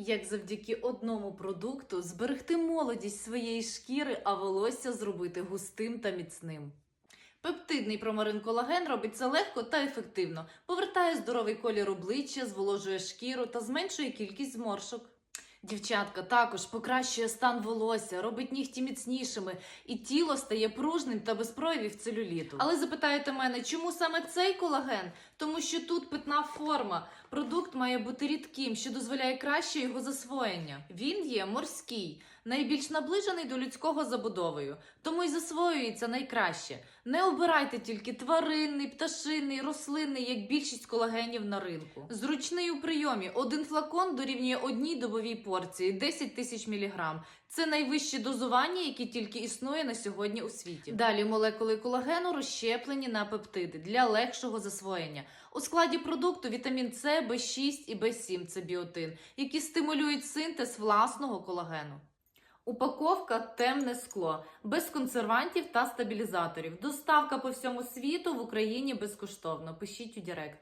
Як завдяки одному продукту зберегти молодість своєї шкіри, а волосся зробити густим та міцним. Пептидний промарин колаген робить це легко та ефективно, повертає здоровий колір обличчя, зволожує шкіру та зменшує кількість зморшок. Дівчатка також покращує стан волосся, робить нігті міцнішими, і тіло стає пружним та без проявів целюліту. Але запитаєте мене, чому саме цей колаген? Тому що тут питна форма. Продукт має бути рідким, що дозволяє краще його засвоєння. Він є морський, найбільш наближений до людського забудовою, тому й засвоюється найкраще. Не обирайте тільки тваринний, пташинний, рослинний, як більшість колагенів на ринку. Зручний у прийомі. Один флакон дорівнює одній добовій порції 10 тисяч міліграм. Це найвище дозування, яке тільки існує на сьогодні у світі. Далі молекули колагену розщеплені на пептиди для легшого засвоєння. У складі продукту вітамін С, В6 і В7 це біотин, які стимулюють синтез власного колагену. Упаковка темне скло, без консервантів та стабілізаторів. Доставка по всьому світу в Україні безкоштовно. Пишіть у Директ.